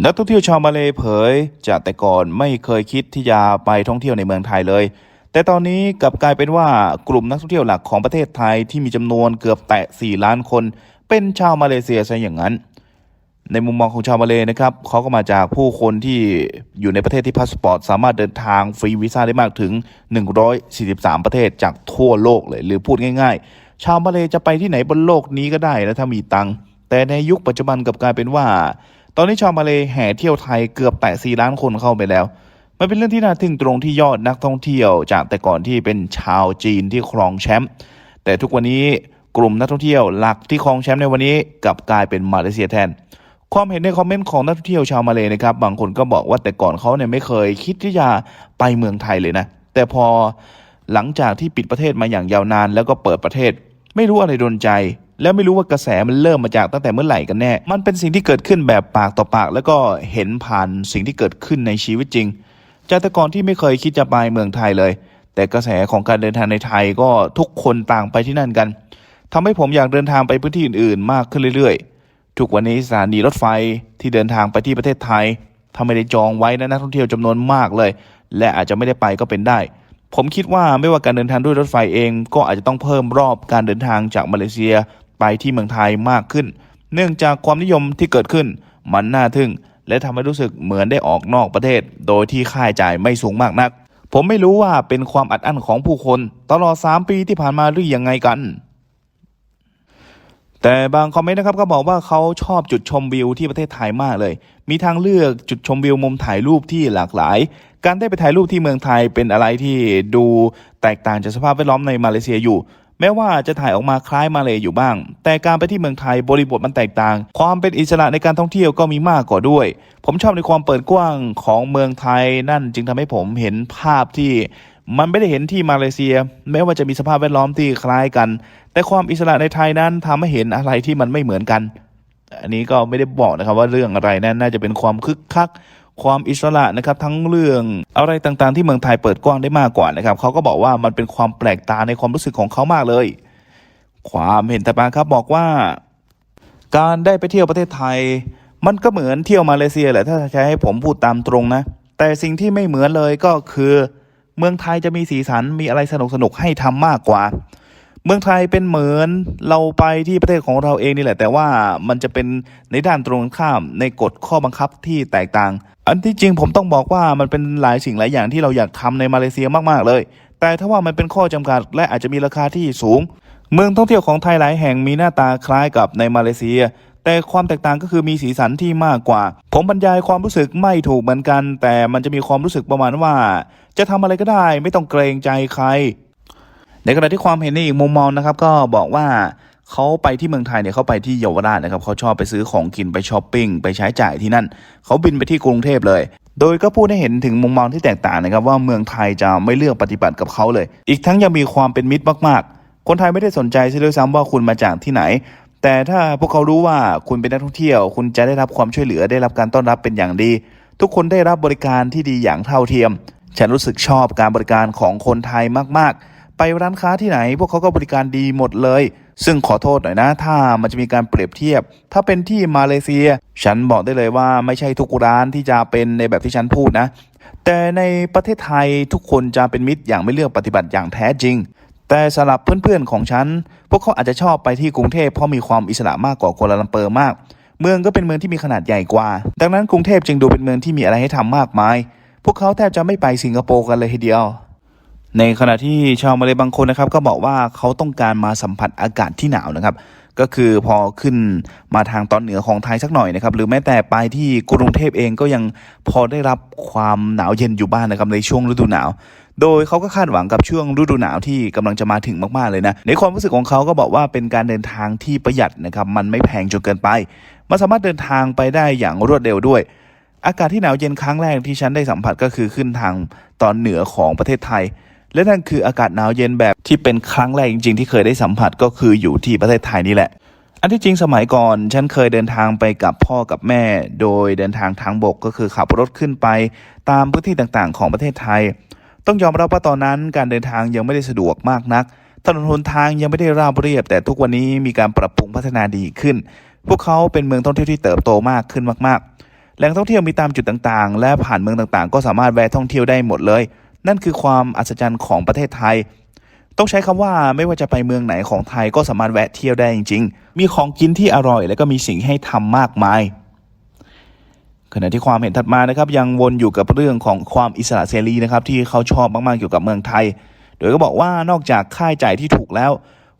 นักท่องเที่ยวชาวมาเลเผยจากแต่ก่อนไม่เคยคิดที่จะไปท่องเที่ยวในเมืองไทยเลย แต่ตอนนี้กลับกลายเป็นว่ากลุ่มนักท่องเที่ยวหลักของประเทศไทยที่มีจำนวนเกือบแตะ 4 ล้านคน เป็นชาวมาเลเซียซะอย่างนั้น ในมุมมองของชาวมาเลนะครับเขาก็มาจากผู้คนที่อยู่ในประเทศที่พาสปอร์ต สามารถเดินทางฟรีวีซ่าได้มากถึง 143 ประเทศจากทั่วโลกเลย หรือพูดง่าย ๆ ชาวมาเลจะไปที่ไหนบนโลกนี้ก็ได้นะถ้ามีตังค์แต่ในยุคปัจจุบันกลับกลายเป็นว่า ตอนนี้ชาวมาเลแห่เที่ยวไทยเกือบแตะ4ล้านคนเข้าไปแล้ว มันเป็นเรื่องที่น่าทึ่งตรงที่ยอดนักท่องเที่ยว จากแต่ก่อนที่เป็นชาวจีนที่ครองแชมป์ แต่ทุกวันนี้กลุ่มนักท่องเที่ยวหลักที่ครองแชมป์ในวันนี้กลับกลายเป็นมาเลเซียแทน ความเห็นในคอมเมนต์ของนักท่องเที่ยวชาวมาเลนะครับ บางคนก็บอกว่าแต่ก่อนเขาเนี่ยไม่เคยคิดที่จะไปเมืองไทยเลยนะ แต่พอหลังจากที่ปิดประเทศมาอย่างยาวนาน แล้วก็เปิดประเทศ ไม่รู้อะไรโดนใจ แล้วไม่รู้ว่ากระแสมันเริ่มมาจากตั้งแต่เมื่อไหร่กันแน่ มันเป็นสิ่งที่เกิดขึ้นแบบปากต่อปาก แล้วก็เห็นผ่านสิ่งที่เกิดขึ้นในชีวิตจริง จากแต่ก่อนที่ไม่เคยคิดจะไปเมืองไทยเลย แต่กระแสของการเดินทางในไทยก็ทุกคนต่างไปที่นั่นกันทำให้ผมอยากเดินทางไปพื้นที่อื่นๆ มากขึ้นเรื่อยๆ ทุกวันนี้สถานีรถไฟที่เดินทางไปที่ประเทศไทยถ้าไม่ได้จองไว้นะนักท่องเที่ยวจำนวนมากเลย และอาจจะไม่ได้ไปก็เป็นได้ ผมคิดว่าไม่ว่าการเดินทางด้วยรถไฟเอง ก็อาจจะต้องเพิ่มรอบการเดินทางจากมาเลเซีย ไปที่เมืองไทยมากขึ้น เนื่องจากความนิยมที่เกิดขึ้น มันน่าทึ่ง และทำให้รู้สึกเหมือนได้ออกนอกประเทศ โดยที่ค่าใช้จ่ายไม่สูงมากนัก ผมไม่รู้ว่าเป็นความอัดอั้นของผู้คน ตลอด 3 ปีที่ผ่านมาหรือยังไงกัน แต่บางคอมเมนต์นะครับก็บอกว่าเขาชอบจุดชมวิวที่ประเทศไทยมากเลย มีทางเลือกจุดชมวิวมุมถ่ายรูปที่หลากหลายการได้ไปถ่ายรูปที่เมืองไทยเป็นอะไรที่ดูแตกต่างจากสภาพแวดล้อมในมาเลเซียอยู่ แม้ว่าจะถ่ายออกมาคล้ายมาเลยอยู่บ้าง แต่การไปที่เมืองไทยบริบทมันแตกต่าง ความเป็นอิสระในการท่องเที่ยวก็มีมากกว่าด้วย ผมชอบในความเปิดกว้างของเมืองไทยนั่นจึงทำให้ผมเห็นภาพที่มันไม่ได้เห็นที่มาเลเซีย แม้ว่าจะมีสภาพแวดล้อมที่คล้ายกัน แต่ความอิสระในไทยนั้นทำให้เห็นอะไรที่มันไม่เหมือนกัน อันนี้ก็ไม่ได้บอกนะครับว่าเรื่องอะไรนั่นน่าจะเป็นความคึกคัก ความอิสระนะครับทั้งเรื่องอะไรต่างๆ ที่เมืองไทยเปิดกว้างได้มากกว่านะครับเขาก็บอกว่ามันเป็นความแปลกตาในความรู้สึกของเขามากเลย ความเห็นแต่ปาครับบอกว่า การได้ไปเที่ยวประเทศไทย มันก็เหมือนเที่ยวมาเลเซียแหละถ้าจะให้ผมพูดตามตรงนะ แต่สิ่งที่ไม่เหมือนเลยก็คือ เมืองไทยจะมีสีสันมีอะไรสนุกสนุกๆให้ทำมากกว่า เมืองไทยเป็นเหมือนเราไปที่ประเทศของเราเองนี่แหละ แต่ว่ามันจะเป็นในด้านตรงข้ามในกฎข้อบังคับที่แตกต่าง อันที่จริงผมต้องบอกว่ามันเป็นหลายสิ่งหลายอย่างที่เราอยากทำในมาเลเซียมากๆเลย แต่ถ้าว่ามันเป็นข้อจำกัดและอาจจะมีราคาที่สูง เมืองท่องเที่ยวของไทยหลายแห่งมีหน้าตาคล้ายกับในมาเลเซียแต่ความแตกต่างก็คือมีสีสันที่มากกว่า ผมบรรยายความรู้สึกไม่ถูกเหมือนกัน แต่มันจะมีความรู้สึกประมาณว่า จะทำอะไรก็ได้ ไม่ต้องเกรงใจใคร ในขณะที่ความเห็นในอีกมุมมองนะครับ ก็บอกว่าเขาไปที่เมืองไทยเนี่ยเขาไปที่เยาวราชนะครับเขาชอบไปซื้อของกินไปช้อปปิ้งไปใช้จ่ายที่นั่นเขาบินไปที่กรุงเทพเลย โดยก็พูดให้เห็นถึงมุมมองที่แตกต่างนะครับ ว่าเมืองไทยจะไม่เลือกปฏิบัติกับเขาเลย อีกทั้งยังมีความเป็นมิตรมากๆ คนไทยไม่ได้สนใจซะด้วยซ้ำว่าคุณมาจากที่ไหน แต่ถ้าพวกเขารู้ว่าคุณเป็นนักท่องเที่ยว คุณจะได้รับความช่วยเหลือได้รับการต้อนรับเป็นอย่างดี ทุกคนได้รับบริการที่ดีอย่างเท่าเทียม ฉันรู้สึกชอบการบริการของคนไทยมากๆ ไปร้านค้าที่ไหน พวกเขาก็บริการดีหมดเลย ซึ่งขอโทษหน่อยนะ ถ้ามันจะมีการเปรียบเทียบ ถ้าเป็นที่มาเลเซีย ฉันบอกได้เลยว่าไม่ใช่ทุกร้านที่จะเป็นในแบบที่ฉันพูดนะ แต่ในประเทศไทยทุกคนจะเป็นมิตรอย่างไม่เลือกปฏิบัติอย่างแท้จริง แต่สำหรับเพื่อนๆของฉัน พวกเขาอาจจะชอบไปที่กรุงเทพเพราะมีความอิสระมากกว่ากัวลาลัมเปอร์มาก เมืองก็เป็นเมืองที่มีขนาดใหญ่กว่า ดังนั้นกรุงเทพจึงดูเป็นเมืองที่มีอะไรให้ทำมากมาย พวกเขาแทบจะไม่ไปสิงคโปร์กันเลยทีเดียว ในขณะที่ชาวมาเลยบางคนนะครับ ก็บอกว่าเขาต้องการมาสัมผัสอากาศที่หนาวนะครับ ก็คือพอขึ้นมาทางตอนเหนือของไทยสักหน่อยนะครับ หรือแม้แต่ไปที่กรุงเทพเองก็ยังพอได้รับความหนาวเย็นอยู่บ้างนะครับในช่วงฤดูหนาว โดยเขาก็คาดหวังกับช่วงฤดูหนาวที่กำลังจะมาถึงมากๆเลยนะในความรู้สึกของเขาก็บอกว่าเป็นการเดินทางที่ประหยัดนะครับ มันไม่แพงจนเกินไปมันสามารถเดินทางไปได้อย่างรวดเร็วด้วยอากาศที่หนาวเย็นครั้งแรกที่ฉันได้สัมผัสก็คือขึ้นทางตอนเหนือของประเทศไทย และนั่นคืออากาศหนาวเย็นแบบที่เป็นครั้งแรกจริง ๆ ที่เคยได้สัมผัสก็คืออยู่ที่ประเทศไทยนี่แหละ อันที่จริงสมัยก่อน ฉันเคยเดินทางไปกับพ่อกับแม่ โดยเดินทางทางบกก็คือขับรถขึ้นไป ตามพื้นที่ต่างๆ ของประเทศไทย ต้องยอมรับว่าตอนนั้นการเดินทางยังไม่ได้สะดวกมากนักถนนหนทางยังไม่ได้ราบเรียบ แต่ทุกวันนี้มีการปรับปรุงพัฒนาดีขึ้น พวกเขาเป็นเมืองท่องเที่ยวที่เติบโตมากขึ้นมาก ๆ แหล่งท่องเที่ยวมีตามจุดต่างๆ และผ่านเมืองต่างๆ ก็สามารถแวะท่องเที่ยวได้หมดเลย นั่นคือความอัศจรรย์ของประเทศไทย ต้องใช้คำว่าไม่ว่าจะไปเมืองไหนของไทยก็สามารถแวะเที่ยวได้จริง ๆ มีของกินที่อร่อย และก็มีสิ่งให้ทำมากมาย ขณะที่ความเห็นถัดมานะครับยังวนอยู่กับเรื่องของความอิสระเสรีนะครับที่เขาชอบมากๆเกี่ยวกับเมืองไทย โดยก็บอกว่านอกจากค่าใช้จ่ายที่ถูกแล้ว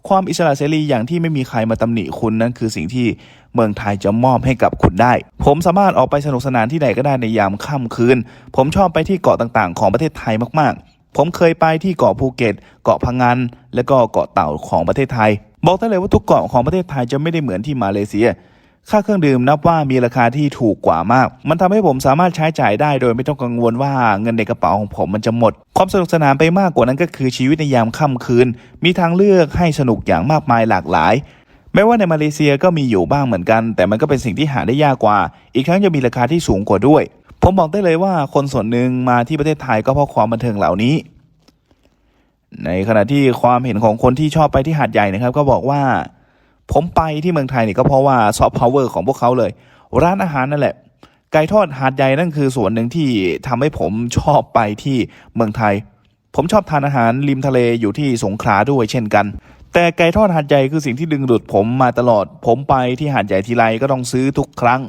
ความอิสระเสรีอย่างที่ไม่มีใครมาตำหนิคุณนั้นคือสิ่งที่เมืองไทยจะมอบให้กับคุณได้ ผมสามารถออกไปสนุกสนานที่ไหนก็ได้ในยามค่ำคืน ผมชอบไปที่เกาะต่างๆ ของประเทศไทยมากๆ ผมเคยไปที่เกาะภูเก็ต เกาะพังงานและก็เกาะเต่าของประเทศไทย บอกได้เลยว่าทุกเกาะของประเทศไทยจะไม่ได้เหมือนที่มาเลเซีย ค่าเครื่องดื่มนับว่ามีราคาที่ถูกกว่ามาก มันทำให้ผมสามารถใช้จ่ายได้โดยไม่ต้องกังวลว่าเงินในกระเป๋าของผมมันจะหมด ความสนุกสนานไปมากกว่านั้นก็คือชีวิตในยามค่ำคืน มีทางเลือกให้สนุกอย่างมากมายหลากหลายแม้ว่าในมาเลเซียก็มีอยู่บ้างเหมือนกัน แต่มันก็เป็นสิ่งที่หาได้ยากกว่า อีกทั้งยังมีราคาที่สูงกว่าด้วย ผมบอกได้เลยว่าคนส่วนหนึ่งมาที่ประเทศไทยก็เพราะความบันเทิงเหล่านี้ ในขณะที่ความเห็นของคนที่ชอบไปที่หาดใหญ่นะครับ ก็บอกว่า ผมไปที่เมืองไทยนี่ก็เพราะว่าซอฟต์พาวเวอร์ของพวกเขาเลย ร้านอาหารนั่นแหละไก่ทอดหาดใหญ่นั่นคือส่วนหนึ่งที่ทำให้ผมชอบไปที่เมืองไทย ผมชอบทานอาหารริมทะเลอยู่ที่สงขลาด้วยเช่นกัน แต่ไก่ทอดหาดใหญ่คือสิ่งที่ดึงดูดผมมาตลอด ผมไปที่หาดใหญ่ทีไรก็ต้องซื้อทุกครั้ง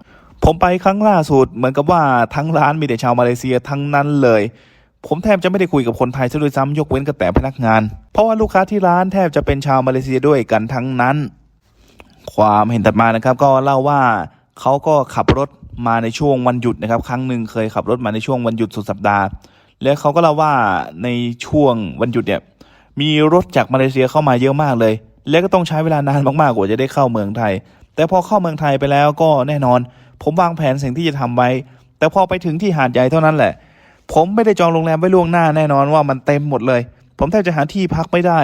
ผมไปครั้งล่าสุดเหมือนกับว่าทั้งร้านมีแต่ชาวมาเลเซียทั้งนั้นเลย ผมแทบจะไม่ได้คุยกับคนไทยซะด้วยซ้ำยกเว้นกับแต่พนักงาน เพราะว่าลูกค้าที่ร้านแทบจะเป็นชาวมาเลเซียด้วยกันทั้งนั้น ความเห็นถัดมานะครับ ก็เล่าว่าเขาก็ขับรถมาในช่วงวันหยุดนะครับ ครั้งหนึ่งเคยขับรถมาในช่วงวันหยุดสุดสัปดาห์ และเขาก็เล่าว่าในช่วงวันหยุดเนี่ยมีรถจากมาเลเซียเข้ามาเยอะมากเลย และก็ต้องใช้เวลานานมากๆกว่าจะได้เข้าเมืองไทย แต่พอเข้าเมืองไทยไปแล้วก็แน่นอน ผมวางแผนสิ่งที่จะทำไว้ แต่พอไปถึงที่หาดใหญ่เท่านั้นแหละ ผมไม่ได้จองโรงแรมไว้ล่วงหน้าแน่นอนว่ามันเต็มหมดเลย ผมแทบจะหาที่พักไม่ได้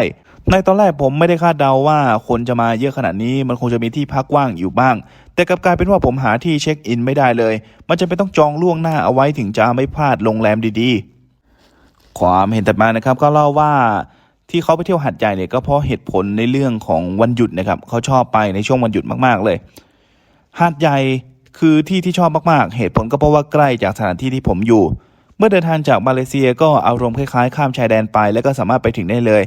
ในตอนแรกผมไม่ได้คาดเดาว่าคนจะมาเยอะขนาดนี้มันคงจะมีที่พักว่างอยู่บ้าง แต่กลับกลายเป็นว่าผมหาที่เช็คอินไม่ได้เลย มันจะเป็นต้องจองล่วงหน้าเอาไว้ถึงจะไม่พลาดโรงแรมดีๆ ความเห็นถัดมานะครับก็เล่าว่าที่เขาไปเที่ยวหัดใหญ่เนี่ยก็เพราะเหตุผลในเรื่องของวันหยุดนะครับเขาชอบไปในช่วงวันหยุดมากๆเลยหาดใหญ่คือที่ที่ชอบมากๆ เหตุผลก็เพราะว่าใกล้จากสถานที่ที่ผมอยู่ เมื่อเดินทางจากมาเลเซียก็อารมณ์คล้ายๆ ข้ามชายแดนไป แล้วก็สามารถไปถึงได้เลย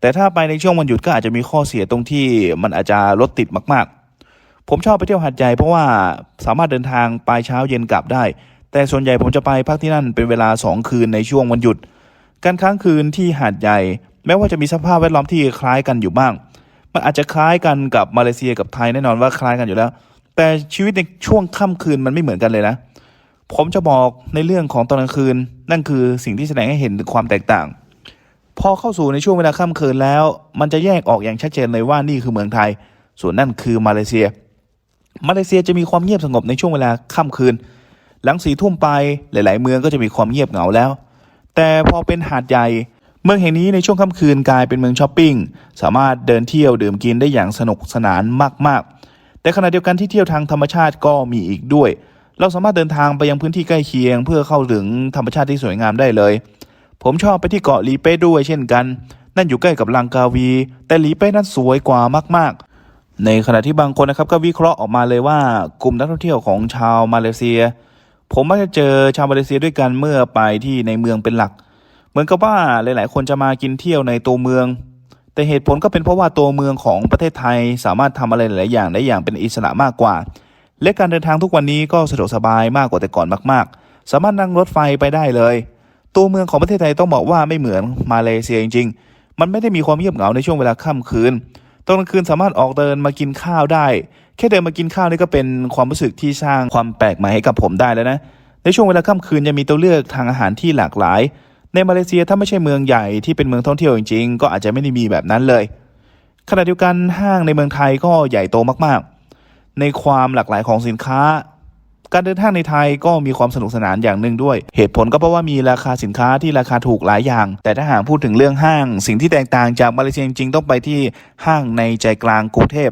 แต่ถ้าไปในช่วงวันหยุดก็อาจจะมีข้อเสียตรงที่มันอาจจะรถติดมาก ๆ ผมชอบไปเที่ยวหาดใหญ่เพราะว่าสามารถเดินทางไปเช้าเย็นกลับได้ แต่ส่วนใหญ่ผมจะไปพักที่นั่นเป็นเวลา 2 คืนในช่วงวันหยุด การค้างคืนที่หาดใหญ่ แม้ว่าจะมีสภาพแวดล้อมที่คล้ายกันอยู่บ้าง มันอาจจะคล้ายกันกับมาเลเซียกับไทยแน่นอนว่าคล้ายกันอยู่แล้ว แต่ชีวิตในช่วงค่ำคืนมันไม่เหมือนกันเลยนะ ผมจะบอกในเรื่องของตอนกลางคืน นั่นคือสิ่งที่แสดงให้เห็นถึงความแตกต่าง พอเข้าสู่ในช่วงเวลาค่ำคืนแล้ว มันจะแยกออกอย่างชัดเจนเลยว่านี่คือเมืองไทย ส่วนนั่นคือมาเลเซีย มาเลเซียจะมีความเงียบสงบในช่วงเวลาค่ำคืน หลังสีทุ่มไปหลาย ๆ เมืองก็จะมีความเงียบเหงาแล้ว แต่พอเป็นหาดใหญ่ เมืองแห่งนี้ในช่วงค่ำคืนกลายเป็นเมืองช้อปปิ้งสามารถเดินเที่ยวดื่มกินได้อย่างสนุกสนานมาก ๆ แต่ขณะเดียวกันที่เที่ยวทางธรรมชาติก็มีอีกด้วย เราสามารถเดินทางไปยังพื้นที่ใกล้เคียง เพื่อเข้าถึงธรรมชาติที่สวยงามได้เลย ผมชอบไปที่เกาะลีเป้ด้วยเช่นกัน นั่นอยู่ใกล้กับลังกาวี แต่ลีเป้นั้นสวยกว่ามากๆ ในขณะที่บางคนนะครับก็วิเคราะห์ออกมาเลยว่ากลุ่มนักท่องเที่ยวของชาวมาเลเซีย ผมมักจะเจอชาวมาเลเซียด้วยกันเมื่อไปที่ในเมืองเป็นหลัก เหมือนกับว่าหลาย ๆ คนจะมากินเที่ยวในตัวเมือง แต่เหตุผลก็เป็นเพราะว่าตัวเมืองของประเทศไทยสามารถทำอะไรหลาย ๆ อย่างได้อย่างเป็นอิสระมากกว่า และการเดินทางทุกวันนี้ก็สะดวกสบายมากกว่าแต่ก่อนมาก ๆ สามารถนั่งรถไฟไปได้เลย ตัวเมืองของประเทศไทยต้องบอกว่าไม่เหมือนมาเลเซียจริง ๆ มันไม่ได้มีความเงียบเหงาในช่วงเวลาค่ำคืนตอนกลางคืนสามารถออกเดินมากินข้าวได้ แค่เดินมากินข้าวนี่ก็เป็นความรู้สึกที่สร้างความแปลกใหม่ให้กับผมได้แล้วนะ ในช่วงเวลาค่ำคืนยังมีตัวเลือกทางอาหารที่หลากหลาย ในมาเลเซียถ้าไม่ใช่เมืองใหญ่ที่เป็นเมืองท่องเที่ยวจริงๆ ก็อาจจะไม่ได้มีแบบนั้นเลย ขณะเดียวกันห้างในเมืองไทยก็ใหญ่โตมากๆ ในความหลากหลายของสินค้า การเดินทางในไทยก็มีความสนุกสนานอย่างหนึ่งด้วย เหตุผลก็เพราะว่ามีราคาสินค้าที่ราคาถูกหลายอย่าง แต่ถ้าหากพูดถึงเรื่องห้าง สิ่งที่แตกต่างจากมาเลเซียจริงๆต้องไปที่ห้างในใจกลางกรุงเทพ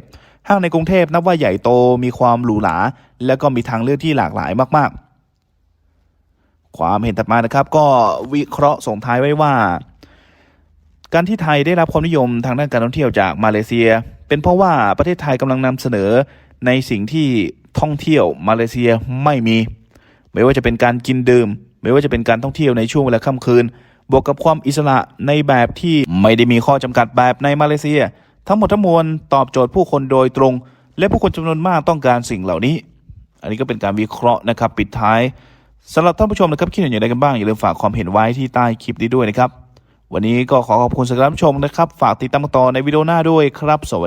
ห้างในกรุงเทพนับว่าใหญ่โตมีความหรูหราและก็มีทางเลือกที่หลากหลายมาก ๆ ความเห็นถัดมานะครับก็วิเคราะห์ส่งท้ายไว้ว่า การที่ไทยได้รับความนิยมทางด้านการท่องเที่ยวจากมาเลเซีย เป็นเพราะว่าประเทศไทยกำลังนำเสนอในสิ่งที่ ท่องเที่ยวมาเลเซียไม่มี ไม่ว่าจะเป็นการกินดื่ม ไม่ว่าจะเป็นการท่องเที่ยวในช่วงเวลาค่ำคืน บวกกับความอิสระในแบบที่ไม่ได้มีข้อจำกัดแบบในมาเลเซีย ทั้งหมดทั้งมวลตอบโจทย์ผู้คนโดยตรง และผู้คนจำนวนมากต้องการสิ่งเหล่านี้ อันนี้ก็เป็นการวิเคราะห์นะครับ ปิดท้ายสำหรับท่านผู้ชมนะครับคิดเห็นอย่างไรกันบ้างอย่าลืมฝากความเห็นไว้ที่ใต้คลิปนี้ด้วยนะครับ วันนี้ก็ขอขอบคุณสำหรับชมนะครับ ฝากติดตามต่อในวิดีโอหน้าด้วยครับสวัสดี